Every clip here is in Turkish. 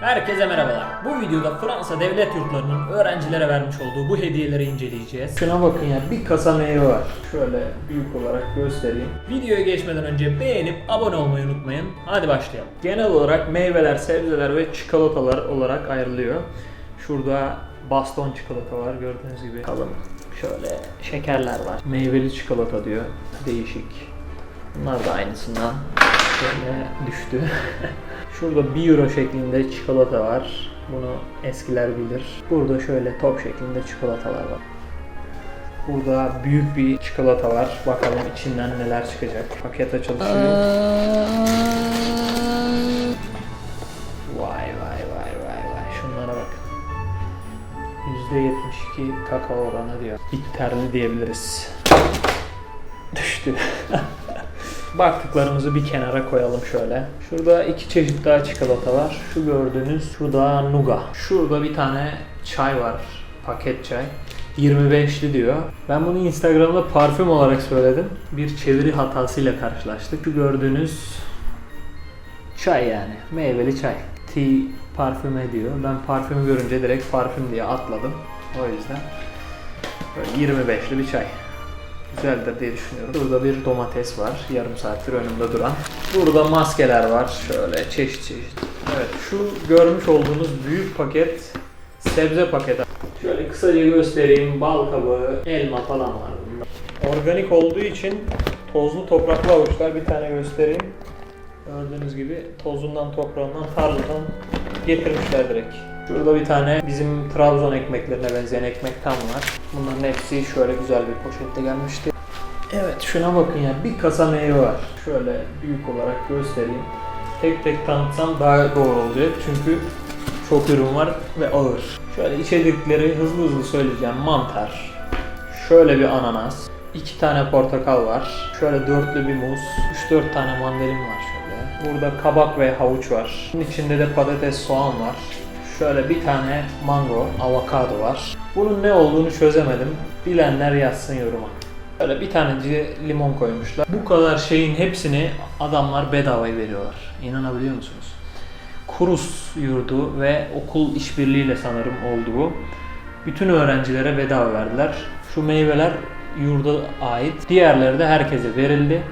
Herkese merhabalar. Bu videoda Fransa devlet yurtlarının öğrencilere vermiş olduğu bu hediyeleri inceleyeceğiz. Şuna bakın ya bir kasa meyve var. Şöyle büyük olarak göstereyim. Videoya geçmeden önce beğenip abone olmayı unutmayın. Hadi başlayalım. Genel olarak meyveler, sebzeler ve çikolatalar olarak ayrılıyor. Şurada baston çikolata var gördüğünüz gibi. Kalın şöyle şekerler var. Meyveli çikolata diyor. Değişik. Bunlar da aynısından şöyle düştü. Şurada 1 euro şeklinde çikolata var. Bunu eskiler bilir. Burada şöyle top şeklinde çikolatalar var. Burada büyük bir çikolata var. Bakalım içinden neler çıkacak. Paket açılışı. Vay vay vay vay vay. Şunlara bakın. %72 kakao oranı diyor. Bitterli diyebiliriz. Düştü. Baktıklarımızı bir kenara koyalım şöyle. Şurada iki çeşit daha çikolata var. Şu gördüğünüz, şurada Nuga. Şurada bir tane çay var. Paket çay. 25'li diyor. Ben bunu Instagram'da parfüm olarak söyledim. Bir çeviri hatasıyla karşılaştık. Şu gördüğünüz çay yani. Meyveli çay. Tea parfüme diyor. Ben parfümü görünce direkt parfüm diye atladım. O yüzden böyle 25'li bir çay güzeldir diye düşünüyorum. Burada bir domates var. Yarım saattir önümde duran. Burada maskeler var. Şöyle çeşit çeşit. Evet şu görmüş olduğunuz büyük paket sebze paketi. Şöyle kısaca göstereyim. Bal kabağı, elma falan var. Organik olduğu için tozlu topraklı avuçlar bir tane göstereyim. Gördüğünüz gibi tozundan, toprağından, tarladan getirmişler direkt. Şurada bir tane bizim Trabzon ekmeklerine benzeyen ekmek tam var. Bunların hepsi şöyle güzel bir poşette gelmişti. Evet şuna bakın ya bir kasa meyve var. Şöyle büyük olarak göstereyim. Tek tek tanıtsam daha doğru olacak çünkü çok ürün var ve ağır. Şöyle içecekleri hızlı hızlı söyleyeceğim. Mantar, şöyle bir ananas, iki tane portakal var. Şöyle dörtlü bir muz, 3-4 tane mandalin var şöyle. Burada kabak ve havuç var. Bunun içinde de patates, soğan var. Şöyle bir tane mango, avokado var. Bunun ne olduğunu çözemedim. Bilenler yazsın yoruma. Böyle bir taneci limon koymuşlar. Bu kadar şeyin hepsini adamlar bedavaya veriyorlar. İnanabiliyor musunuz? Kurus yurdu ve okul işbirliğiyle sanırım oldu bu. Bütün öğrencilere bedava verdiler. Şu meyveler yurda ait. Diğerleri de herkese verildi.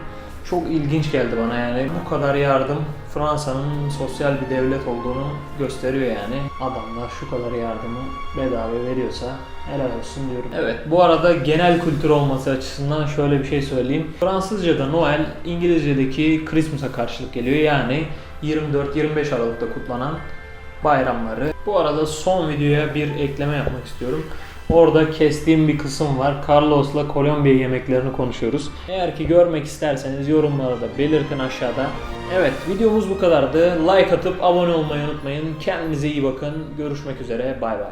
Çok ilginç geldi bana yani. Bu kadar yardım Fransa'nın sosyal bir devlet olduğunu gösteriyor yani. Adamlar şu kadar yardımı bedava veriyorsa helal olsun diyorum. Evet bu arada genel kültür olması açısından şöyle bir şey söyleyeyim. Fransızca'da Noel İngilizce'deki Christmas'a karşılık geliyor. Yani 24-25 Aralık'ta kutlanan bayramları. Bu arada son videoya bir ekleme yapmak istiyorum. Orada kestiğim bir kısım var. Carlos'la Kolombiya yemeklerini konuşuyoruz. Eğer ki görmek isterseniz yorumlarda belirtin aşağıda. Evet videomuz bu kadardı. Like atıp abone olmayı unutmayın. Kendinize iyi bakın. Görüşmek üzere. Bay bay.